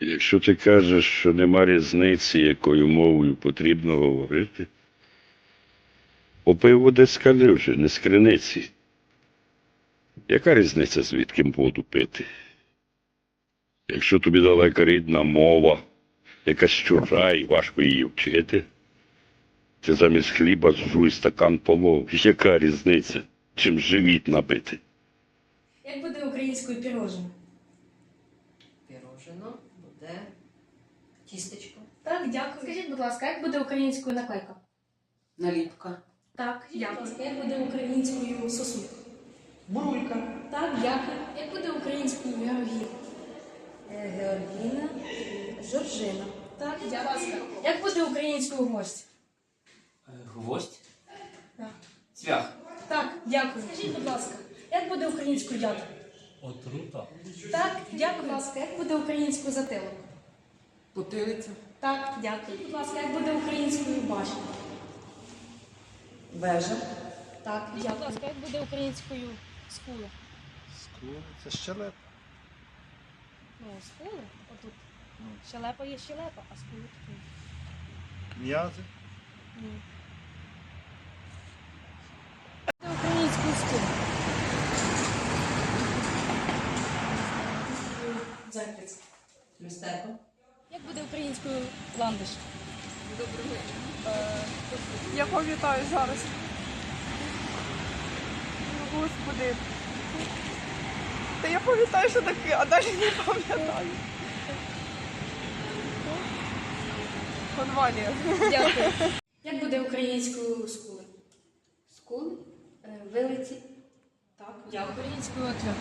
Якщо ти кажеш, що нема різниці, якою мовою потрібно говорити, попив води з калюжі, не з криниці. Яка різниця, звідки воду пити? Якщо тобі далека рідна мова, якась чужа і важко її вчити, ти замість хліба зжуй стакан полов. Яка різниця, чим живіт набити? Як буде українською пірожено? Пірожено буде тістечко. Так, дякую. Скажіть, будь ласка, як буде українською наклейка? Наліпка. Так, дякую. Як буде українською сосулька? Бурулька. Так, дякую. Як буде українською Георгіїв? Е, Георгіна. Жоржина. Так, дякую. Як буде українською гость? Е, Гвоздь? Так. Цвях. Так, дякую. Скажіть, будь ласка, як буде українською ядра? Отрута. Так, дякую. Будь ласка, як буде українською затилок? Потилиця. Так, дякую. Будь ласка, як буде українською башня? Вежа. Так, дякую. Будь ласка, як буде українською скула? Скула. Це щелеп. Ну, скули, отут. Щелепа є щелепа, а скули тут. М'язи. Ні. Це українською скули. Зайцець. Люстерко. Як буде українською ландиш? Я пам'ятаю зараз. Ну, Господи. Та я пам'ятаю, що таке, а далі не пам'ятаю. Конвалія. Дякую. Як буде українською скули? Скули. Е, Вилиці. Так, дякую. Українською ответ.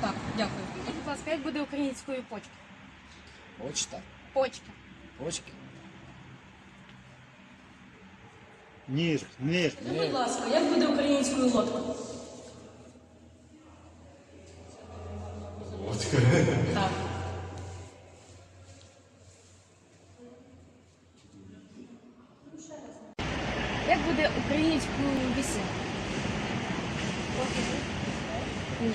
Так, дякую. Скажіть, будь ласка, як буде українською почки? Почта. Почки. Почки. Ніж, ніж. Скажіть, будь ласка, як буде українською лодка? Лодка. Так. Як буде українською вісім? Ні.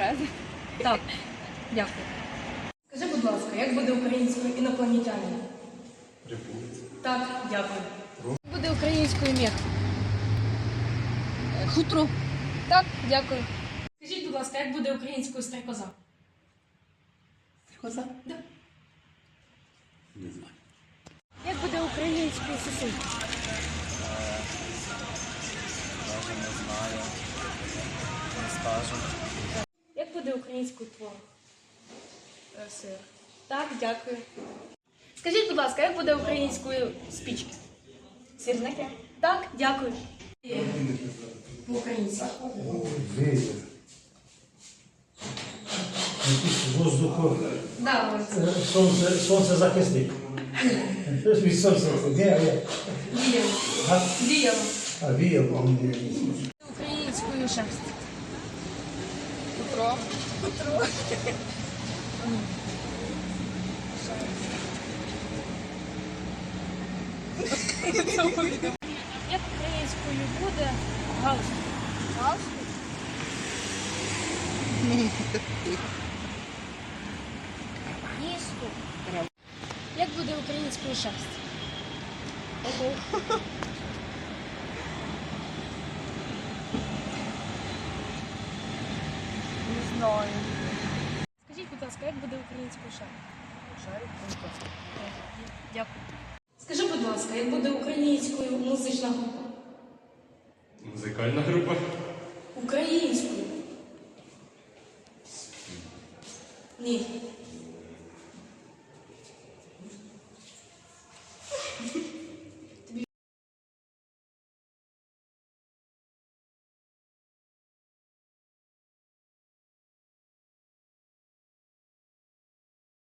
Тереза. Так, дякую. Скажи, будь ласка, як буде українською інопланетянин? Так, дякую. Як буде українською мех? Хутро. Так, дякую. Скажіть, будь ласка, як буде українською стрекоза? Стрекоза. Да. Не знаю. Як буде українською сосулька? Як буде українською творог? Сир. Так, дякую. Скажіть, будь ласка, як буде українською спічки? Сірники. Так, дякую. Якийсь воздухо. Да, е, Сонце, сонцезахисник. Щось від сонця. Де є? Діяло. А, віяло. Українською шерсть. Петро. Як українською буде галстук? Галстук? Ніжку. Як буде українською шерсть? Ого. Знаю. Скажіть, будь ласка, як буде українською шарик? Шарик? Дякую. Скажи, будь ласка, як буде українською музична група? Музикальна група. Українською. Ні.